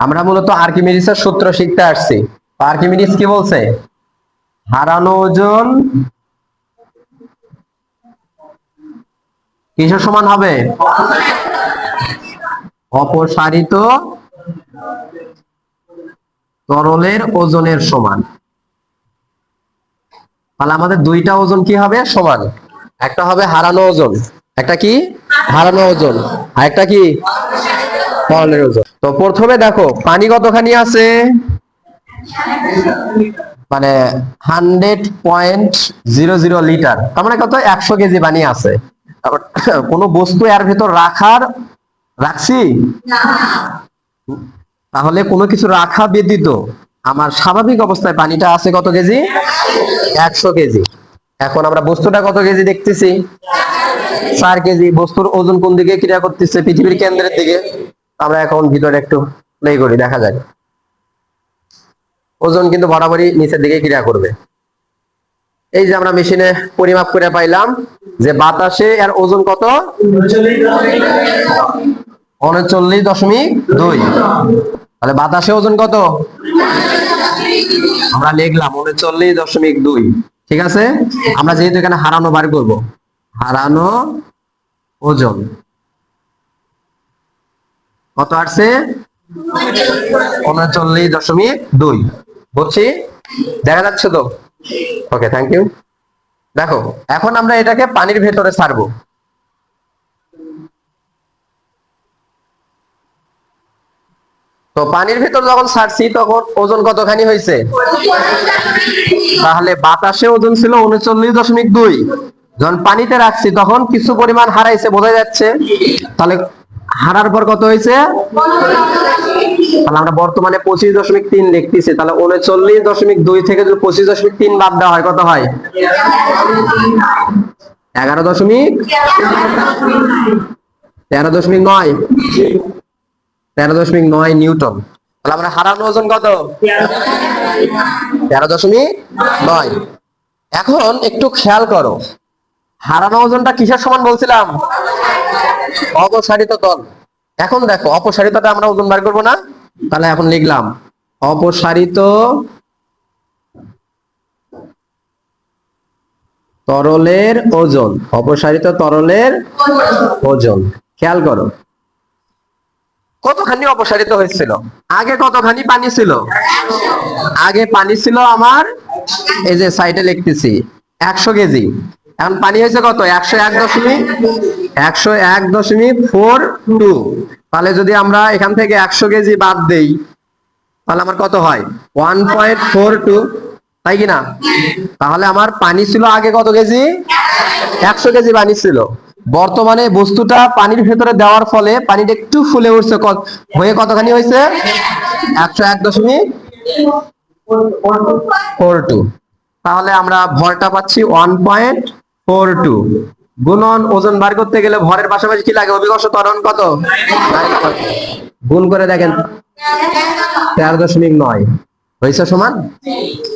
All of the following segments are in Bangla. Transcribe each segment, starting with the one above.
আমরা মূলত আর্কিমিডিসের সূত্র শিখতে আসছি। আর্কিমিডিস কি বলছে? হারানো ওজন কিসের সমান হবে? অপসারিত তরলের ওজনের সমান। তাহলে আমাদের দুইটা ওজন কি হবে? সমান। একটা হবে হারানো ওজন, একটা কি? হারানো ওজন। আর একটা কি? ওজন তো প্রথমে দেখো পানি কতখানি আছে? মানে hundred point zero zero litre তার মানে কত? একশো কেজি পানি আছে। কোনো বস্তু এর ভেতর রাখার রাখছি? তাহলে কোনো কিছু রাখা ব্যতীত আমার স্বাভাবিক অবস্থায় পানিটা আছে কত কেজি? একশো কেজি। এখন আমরা বস্তুটা কত কেজি দেখতেছি? চার কেজি। বস্তুর ওজন কোন দিকে ক্রিয়া করতেছে? পৃথিবীর কেন্দ্রের দিকে। আমরা এখন ভিতরে একটু প্লে করি, দেখা যাক। ওজন কিন্তু বরাবরই নিচের দিকে ক্রিয়া করবে। এই যে আমরা মেশিনে পরিমাপ করে পাইলাম যে বাতাসে এর ওজন কত? উনচল্লিশ দশমিক দুই। তাহলে বাতাসে ওজন কত? আমরা লিখলাম উনচল্লিশ দশমিক দুই। ঠিক আছে? আমরা যেহেতু এখানে হারানো বার করব, হারানো ওজন। কত আসছে? উনচল্লিশ দশমিক দুই। বুঝছি? দেখা যাচ্ছে তো? ওকে থ্যাংক ইউ দেখো, এখন আমরা এটাকে পানির ভেতরে ছাড়বো। তো পানির ভেতর যখন ছাড়ছি, তখন ওজন কতখানি হয়েছে? তাহলে বাতাসে ওজন ছিল উনচল্লিশ দশমিক দুই। যখন পানিতে রাখছি, তখন কিছু পরিমাণ হারাইছে, বোঝা যাচ্ছে? তাহলে হারার পর কত হয়েছে? তাহলে আমরা বর্তমানে পঁচিশ দশমিক তিন লিখতেছি তাহলে উনচল্লিশ দশমিক দুই থেকে যদি পঁচিশ দশমিক তিন বাদ দেওয়া হয়, কত হয়? এগারো দশমিক তেরো দশমিক নয়। তেরো দশমিক নয় নিউটন। তাহলে আমরা হারানো ওজন কত? তেরো দশমিক নয়। এখন একটু খেয়াল করো। হারানো ওজনটা কিসের সমান বলছিলাম? অপসারিত তল এখন দেখো, অপসারিতটা আমরা ওজন বার করব না, তাহলে এখন লিখলাম, অপসারিত তরলের ওজন, অপসারিত তরলের ওজন। খেয়াল করো। কতখানি অপসারিত হয়েছিল? আগে কতখানি পানি ছিল? আগে পানি ছিল আমার, এই যে সাইডে লিখতেছি, একশো কেজি। এখন পানি হয়েছে কত? একশো এক দশমিক একশো এক দশমিক ফোর টু। তাহলে যদি আমরা এখান থেকে একশো কেজি বাদ দেই, তাহলে আমার কত হয়? One point four two. তাই কি না তাহলে আমার পানি ছিল আগে কত কেজি? একশো কেজি পানি ছিল। বর্তমানে বস্তুটা পানির ভেতরে দেওয়ার ফলে পানিটা একটু ফুলে উঠছে। কত- হয়ে কতখানি হয়েছে? একশো এক দশমিক ফোর টু। তাহলে আমরা ভরটা পাচ্ছি ওয়ান পয়েন্ট ফোর টু। গুণন ওজন বার করতে গেলে ভরের পাশাপাশি কি লাগে? অভিকর্ষ ত্বরণ কত? গুণ করে দেখেন। তেরো দশমিক নয়। হয়েছে সমান?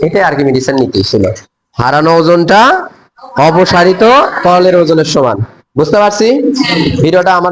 এটাই আর কি মেডিসিন নীতি ছিল। হারানো ওজনটা অপসারিত তরলের ওজনের সমান। বুঝতে পারছি? ভিডিওটা আমার